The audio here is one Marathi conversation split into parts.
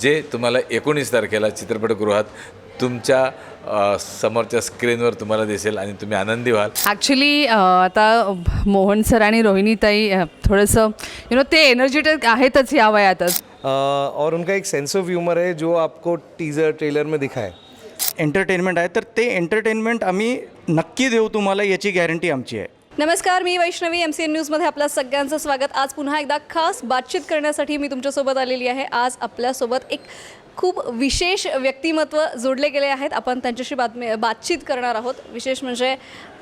जे तुम्हाला एकोणीस तारखेला चित्रपटगृहात तुमच्या समोरच्या स्क्रीनवर तुम्हाला दिसेल आणि तुम्ही आनंदी व्हाल. ॲक्च्युली आता मोहन सर आणि रोहिणीताई थोडंसं यु नो ते एनर्जेटिक आहेतच या वयातच. और उनका एक सेंस ऑफ ह्यूमर है जो आपको टीजर ट्रेलर में दिखा है एंटरटेनमेंट आहे. तर ते एंटरटेनमेंट आम्ही नक्की देऊ तुम्हाला याची गॅरंटी आमची आहे. नमस्कार मी वैष्णवी एम सी एन न्यूजमध्ये आपल्या सगळ्यांचं स्वागत. आज पुन्हा एकदा खास बातचीत करण्यासाठी मी तुमच्यासोबत आलेली आहे. आज आपल्यासोबत एक खूप विशेष व्यक्तिमत्व जोडले गेले आहेत. आपण त्यांच्याशी बातमी बातचीत करणार आहोत. विशेष म्हणजे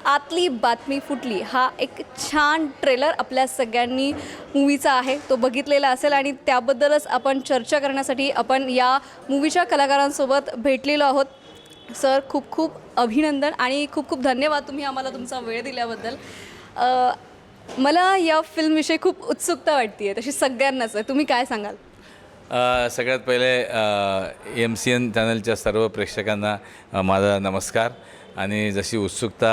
आतली बातमी फुटली. हा एक छान ट्रेलर आपल्या सगळ्यांनी मूवीचा आहे. तो बघितलेला असेल आणि त्याबद्दलच आपण चर्चा करण्यासाठी आपण या मूवीच्या कलाकारांसोबत भेटलेलो आहोत. सर खूप खूप अभिनंदन आणि खूप खूप धन्यवाद तुम्ही आम्हाला तुमचा वेळ दिल्याबद्दल. मला या फिल्मविषयी खूप उत्सुकता वाटते तशी सगळ्यांनाच आहे. तुम्ही काय सांगाल? सगळ्यात पहिले एम सी एन चॅनलच्या सर्व प्रेक्षकांना माझा नमस्कार. आणि जशी उत्सुकता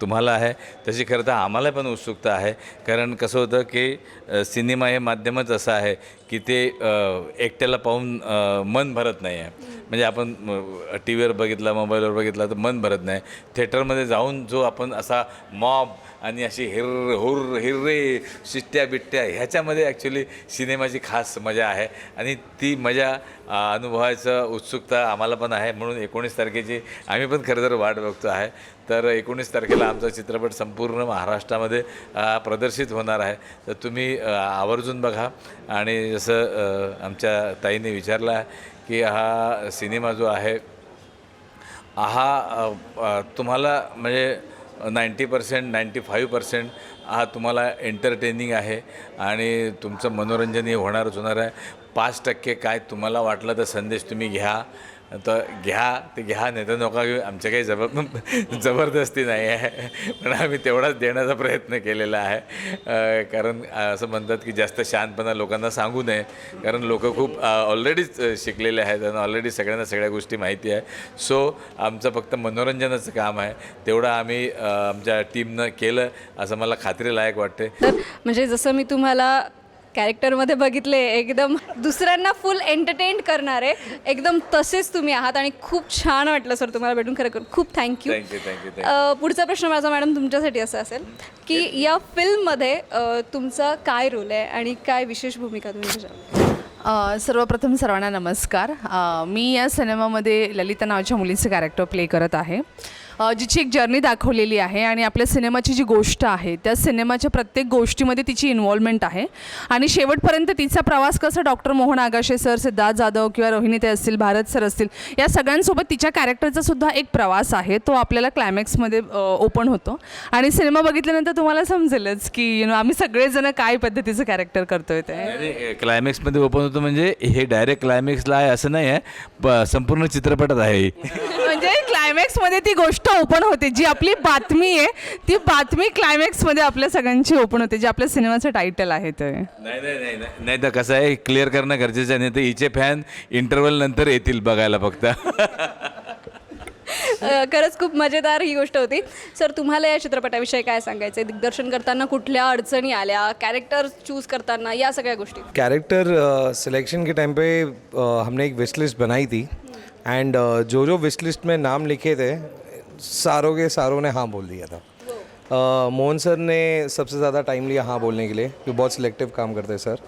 तुम्हाला आहे तशी खरं तर आम्हाला पण उत्सुकता आहे. कारण कसं होतं की सिनेमा हे माध्यमच असं आहे की ते एकट्याला पाहून मन भरत नाही आहे म्हणजे आपण टी व्हीवर बघितला मोबाईलवर बघितला तर मन भरत नाही. थिएटरमध्ये जाऊन जो आपण असा मॉब आणि अशी हिर हुर हिर्रे शिट्ट्या बिट्ट्या ह्याच्यामध्ये ॲक्च्युली सिनेमाची खास मजा आहे. आणि ती मजा अनुभवायचं उत्सुकता आम्हाला पण आहे. म्हणून एकोणीस तारखेची आम्ही पण खरं तर वाट बघतो आहे. तर एकोणीस तारखेला आमचा चित्रपट संपूर्ण महाराष्ट्रामध्ये प्रदर्शित होणार आहे. तर तुम्ही आवर्जून बघा. आणि जसं आमच्या ताईने विचारलं आहे की हा सिनेमा जो आहे हा तुम्हाला म्हणजे ninety percent ninety five percent हा तुम्हाला एंटरटेनिंग आहे आणि तुमचं मनोरंजन हे होणारच होणार आहे. पाच टक्के काय तुम्हाला वाटलं तर संदेश तुम्ही घ्या. तर घ्या ते घ्या नाही तर नका घेऊ. आमच्या काही जबर जबरदस्ती नाही आहे. पण आम्ही तेवढाच देण्याचा प्रयत्न केलेला आहे. कारण असं म्हणतात की जास्त शांतपणा लोकांना सांगू नये. कारण लोक खूप ऑलरेडीच शिकलेले आहेत आणि ऑलरेडी सगळ्यांना सगळ्या गोष्टी माहिती आहे. सो आमचं फक्त मनोरंजनाचं काम आहे. तेवढं आम्ही आमच्या टीमनं केलं असं मला खात्रीलायक वाटते तर म्हणजे जसं मी तुम्हाला कॅरेक्टरमध्ये बघितले एकदम दुसऱ्यांना फुल एंटरटेन करणारे एकदम तसेच तुम्ही आहात आणि खूप छान वाटलं सर तुम्हाला भेटून खरं खूप थँक्यू थँक्यू थँक्यू थँक्यू पुढचा प्रश्न माझा मॅडम तुमच्यासाठी असा असेल की या फिल्ममध्ये तुमचा काय रोल आहे आणि काय विशेष भूमिका तुम्ही सर्वप्रथम सर्वांना नमस्कार. मी या सिनेमामध्ये ललिता नावाच्या मुलीचं कॅरेक्टर प्ले करत आहे. जिची एक जर्नी दाखवलेली आहे आणि आपल्या सिनेमाची जी गोष्ट आहे त्या सिनेमाच्या प्रत्येक गोष्टीमध्ये तिची इन्व्हॉल्वमेंट आहे. आणि शेवटपर्यंत तिचा प्रवास कसा डॉक्टर मोहन आगाशे सर सिद्धार्थ जाधव किंवा रोहिणीते असतील भारत सर असतील या सगळ्यांसोबत तिच्या कॅरेक्टरचा सुद्धा एक प्रवास आहे. तो आपल्याला क्लायमॅक्समध्ये ओपन होतो. आणि सिनेमा बघितल्यानंतर तुम्हाला समजेलच की यु नो आम्ही सगळेजण काय पद्धतीचं कॅरेक्टर करतोय ते. क्लायमॅक्समध्ये ओपन होतं म्हणजे हे डायरेक्ट क्लायमॅक्सला आहे असं नाही आहे संपूर्ण चित्रपटात आहे. म्हणजे क्लायमॅक्समध्ये ती गोष्ट ओपन होते. जी आपली बातमी आहे ती बातमी क्लायमॅक्समध्ये आपल्या सगळ्यांची ओपन होते जे आपल्या सिनेमाचं टायटल आहे ते. नाही नाही नाही नाही नाही तर कसं आहे क्लिअर करणं गरजेचं आहे नाही तर हिचे फॅन इंटरवल नंतर येतील बघायला फक्त. अ, खरंच खूप मजेदार ही गोष्ट होती. सर तुम्हाला या चित्रपटाविषयी काय सांगायचं आहे दिग्दर्शन करताना कुठल्या अडचणी आल्या? कॅरेक्टर चूज करताना या सगळ्या गोष्टी. कैरेक्टर सिलेक्शन के टाइम पे अ, हमने एक विश लिस्ट बनाई थी. एंड जो जो विश लिस्ट में नाम लिखे थे सारों के सारों ने हाँ बोल दिया था। अ, मोहन सर ने सबसे ज़्यादा टाइम लिया हाँ बोलने के लिए जो बहुत सिलेक्टिव काम करते हैं सर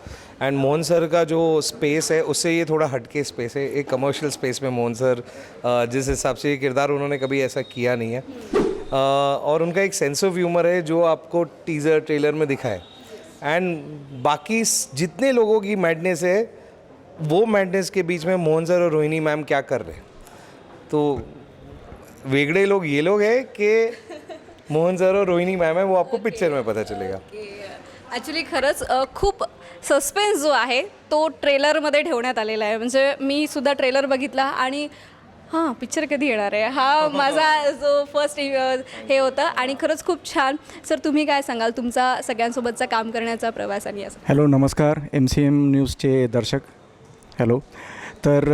एंड मोहन सर का जो स्पेस है उससे ये थोड़ा हटके स्पेस है एक कमर्शियल स्पेस में मोहन सर अ, जिस हिसाब से ये किरदार उन्होंने कभी ऐसा किया नहीं है। अ, और उनका एक सेंस ऑफ़ ह्यूमर है जो आपको टीज़र ट्रेलर में दिखाए। एंड बाकी जितने लोगों की मैडनेस है वो मैडनेस के बीच में मोहन सर और रोहिणी मैम क्या कर रहे हैं? तो वेगड़े लोग ये लोग हैं कि मोहन सर और रोहिणी मैम है वो आपको पिक्चर में पता चलेगा। ॲक्च्युली खरंच अ, खूप सस्पेन्स जो आहे तो ट्रेलरमध्ये ठेवण्यात आलेला आहे. म्हणजे मी सुद्धा ट्रेलर बघितला आणि हां पिक्चर कधी येणार आहे? हा माझा जो फर्स्ट हे होतं. आणि खरंच खूप छान. सर तुम्ही काय सांगाल? तुमचा सगळ्यांसोबतचा काम करण्याचा प्रवास आणि असं. हॅलो नमस्कार. एम सी एम न्यूजचे दर्शक. हॅलो. तर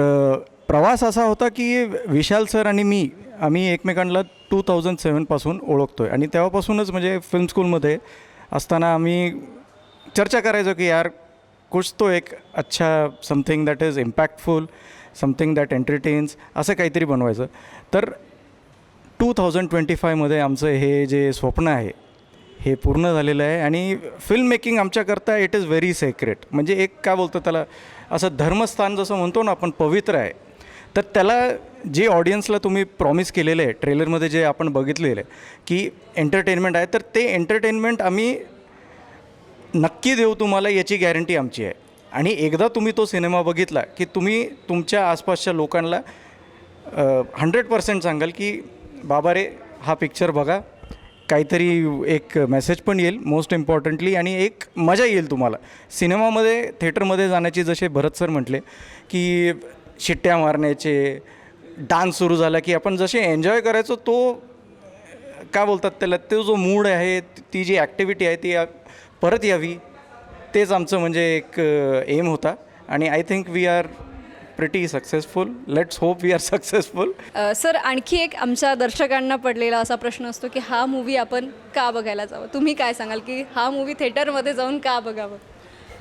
प्रवास असा होता की विशाल सर आणि मी आम्ही एकमेकांना टू थाउजंड सेवनपासून ओळखतो आहे आणि तेव्हापासूनच म्हणजे फिल्म स्कूलमध्ये असताना आम्ही चर्चा करायचो की यार कुछ तो एक अच्छा something that is impactful something that entertains असं काहीतरी बनवायचं. तर टू थाउजंड ट्वेंटी फायमध्ये आमचं हे जे स्वप्न आहे हे पूर्ण झालेलं आहे. आणि फिल्म मेकिंग आमच्याकरता इट इज व्हेरी सेक्रेट म्हणजे एक काय बोलतं त्याला असं धर्मस्थान जसं म्हणतो ना आपण पवित्र आहे. तर त्याला जे ऑडियन्सला तुम्ही प्रॉमिस केलेलं आहे ट्रेलरमध्ये जे आपण बघितलेलं आहे की एंटरटेनमेंट आहे तर ते एंटरटेनमेंट आम्ही नक्की देऊ तुम्हाला याची गॅरंटी आमची आहे. आणि एकदा तुम्ही तो सिनेमा बघितला की तुम्ही तुमच्या आसपासच्या लोकांना हंड्रेड पर्सेंट सांगाल की बाबा रे हा पिक्चर बघा काहीतरी एक मेसेज पण येईल मोस्ट इम्पॉर्टंटली आणि एक मजा येईल तुम्हाला. सिनेमामध्ये थिएटरमध्ये जाण्याची जसे भरत सर म्हटले की शिट्ट्या मारण्याचे डान्स सुरू झाला की आपण जसे एन्जॉय करायचो तो काय बोलतात त्याला तो जो मूड आहे ती जी ॲक्टिव्हिटी आहे ती परत यावी तेच आमचं म्हणजे एक एम होता. आणि I think we are pretty successful let's hope we are successful uh, sir आणखी एक आमच्या दर्शकांना पडलेला असा प्रश्न असतो की हा मूवी आपण का बघायला जावं? तुम्ही काय सांगाल की हा मूवी थिएटरमध्ये जाऊन का बघावं?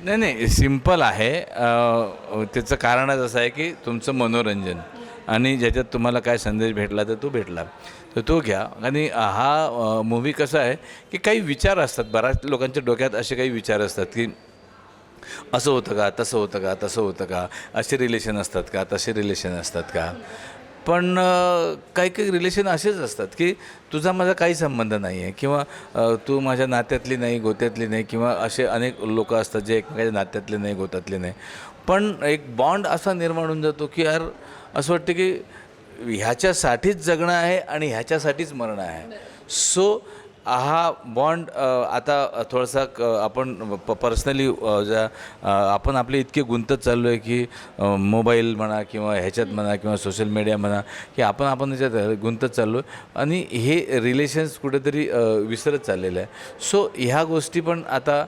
नाही नाही सिंपल आहे. अ, त्याचं कारणच असं आहे की तुमचं मनोरंजन आणि ज्याच्यात तुम्हाला काय संदेश भेटला तर तो भेटला. तर तो घ्या. आणि हा मूवी कसा आहे की काही विचार असतात. बऱ्याच लोकांच्या डोक्यात असे काही विचार असतात की असं होतं का तसं होतं का तसं होतं का? असे रिलेशन असतात का तसे रिलेशन असतात का? पण काही काही रिलेशन असेच असतात की तुझा माझा काही संबंध नाही आहे किंवा तू माझ्या नात्यातली नाही गोत्यातली नाही किंवा असे अनेक लोक असतात जे एकमेकाच्या नात्यातले नाही गोत्यातले नाही. पण एक बॉन्ड असा निर्माण होऊन जातो की यार असं वाटतं की ह्याच्यासाठीच जगणं आहे आणि ह्याच्यासाठीच मरणं आहे. सो हा बॉन्ड आता थोडासा क आपण प पर्सनली ज्या आपण आपले इतके गुंतत चाललो आहे की मोबाईल म्हणा किंवा ह्याच्यात म्हणा किंवा सोशल मीडिया म्हणा की आपण आपण ह्याच्यात गुंतत चाललो आहे आणि हे रिलेशन्स कुठेतरी विसरत चाललेलं आहे. सो ह्या गोष्टी पण आता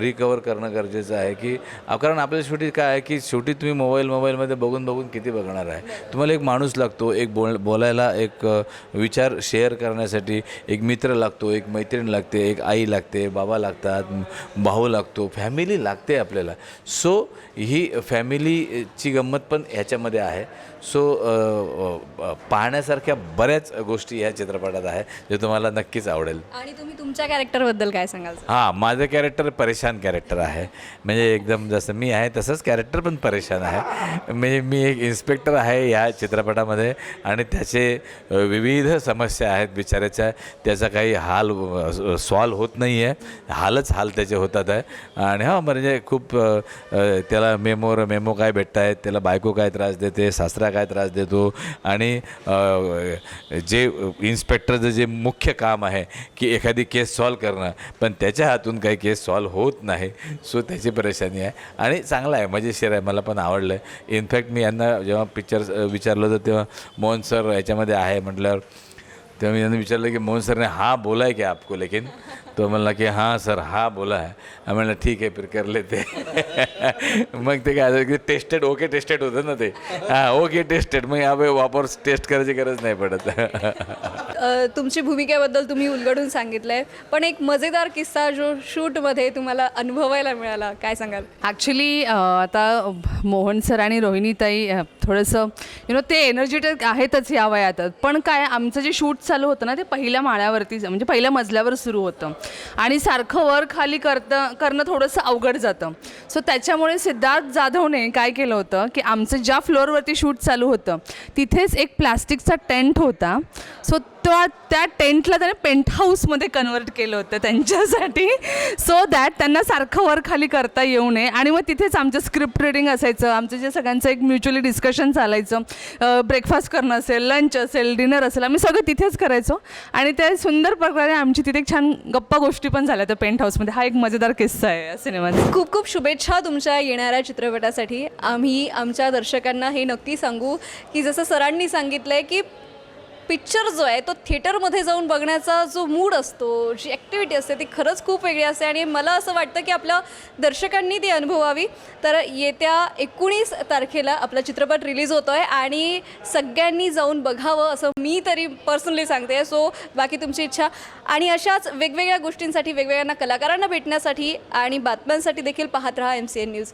रिकवर करणं गरजेचं आहे की कारण आपल्या शेवटी काय आहे की शेवटी तुम्ही मोबाईल मोबाईलमध्ये बघून बघून किती बघणार आहे? तुम्हाला एक माणूस लागतो एक बोल बोलायला एक विचार शेअर करण्यासाठी एक मित्र लागतो एक मैत्रीण लागते एक आई लागते बाबा लागतात भाऊ लागतो फॅमिली लागते आपल्याला. सो ही फॅमिलीची गंमत पण ह्याच्यामध्ये आहे. सो पाहण्यासारख्या बऱ्याच गोष्टी ह्या चित्रपटात आहे जे तुम्हाला नक्कीच आवडेल. आणि तुम्ही तुमच्या कॅरेक्टरबद्दल काय सांगाल? हां माझं कॅरेक्टर परेशान कॅरेक्टर आहे. म्हणजे एकदम जसं मी आहे तसंच कॅरेक्टर पण परेशान आहे. म्हणजे मी एक इन्स्पेक्टर आहे या चित्रपटामध्ये आणि त्याचे विविध समस्या आहेत बिचाऱ्याच्या. त्याचा काही हाल सॉल्व होत नाही आहे हालच हाल त्याचे होतात आहे. आणि हां म्हणजे खूप त्याला मेमोर मेमो काय भेटत आहेत त्याला बायको काय त्रास देते सासरा काय त्रास देतो. आणि जे इन्स्पेक्टरचं जे मुख्य काम आहे की एखादी केस सॉल्व करणं पण त्याच्या हातून काही केस सॉल्व होत नाही सो त्याची परेशानी आहे. आणि चांगला आहे मजेशीर आहे मला पण आवडलं. आहे इनफॅक्ट मी यांना जेव्हा पिक्चर विचारलं होतं तेव्हा मोहन सर याच्यामध्ये आहे म्हटल्यावर तेव्हा मी यांना विचारलं की मोहन सरने हाँ बोला है क्या आपको लेकिन? तो म्हणला की हां सर हा बोला है। आम्ही म्हणलं ठीक आहे फिर कर लेते मग ते काय झालं की टेस्टेड ओके टेस्टेड होतं ना ते हां ओके टेस्टेड मग यावे वापर टेस्ट करायची गरज नाही पडत। तुमची भूमिकेबद्दल तुम्ही उलगडून सांगितलं आहे पण एक मजेदार किस्सा जो शूटमध्ये तुम्हाला अनुभवायला मिळाला काय सांगाल? ॲक्च्युली आता मोहन सर आणि रोहिणीताई थोडंसं यु नो ते एनर्जेटिक आहेतच या वयात पण काय आमचं जे शूट चालू होतं ना ते पहिल्या माळ्यावरती म्हणजे पहिल्या मजल्यावर सुरू होतं. आणि सारखं वर खाली करतं करणं थोडंसं अवघड जातं. सो त्याच्यामुळे सिद्धार्थ जाधवने काय केलं होतं की आमचं ज्या फ्लोअरवरती शूट चालू होतं तिथेच एक प्लास्टिकचा टेंट होता. सो त्या त्या टेंटला त्याने पेंट हाऊसमध्ये कन्वर्ट केलं होतं त्यांच्यासाठी. सो दॅट त्यांना सारखं वर खाली करता येऊ नये. आणि मग तिथेच आमचं स्क्रिप्ट रिडिंग असायचं. आमचं जे सगळ्यांचं एक म्युच्युअली डिस्कशन चालायचं. ब्रेकफास्ट करणं असेल लंच असेल डिनर असेल आम्ही सगळं तिथेच करायचो. आणि त्या सुंदर प्रकारे आमची तिथे छान गप्पा गोष्टी पण झाल्या त्या पेंट हाऊसमध्ये हा एक मजेदार किस्सा आहे या सिनेमाचा. खूप खूप शुभेच्छा तुमच्या येणाऱ्या चित्रपटासाठी. आम्ही आमच्या दर्शकांना हे नक्की सांगू की जसं सरांनी सांगितलं आहे की पिक्चर जो आहे तो थिएटरमध्ये जाऊन बघण्याचा जो मूड असतो जी ॲक्टिव्हिटी असते ती खरंच खूप वेगळी असते. आणि मला असं वाटतं की आपल्या दर्शकांनी ती अनुभवावी. तर येत्या एकोणीस तारखेला आपला चित्रपट रिलीज होतो आहे आणि सगळ्यांनी जाऊन बघावं असं मी तरी पर्सनली सांगते. सो बाकी तुमची इच्छा. आणि अशाच वेगवेगळ्या गोष्टींसाठी वेगवेगळ्या कलाकारांना भेटण्यासाठी आणि बातम्यांसाठी देखील पाहत राहा एम सी एन न्यूज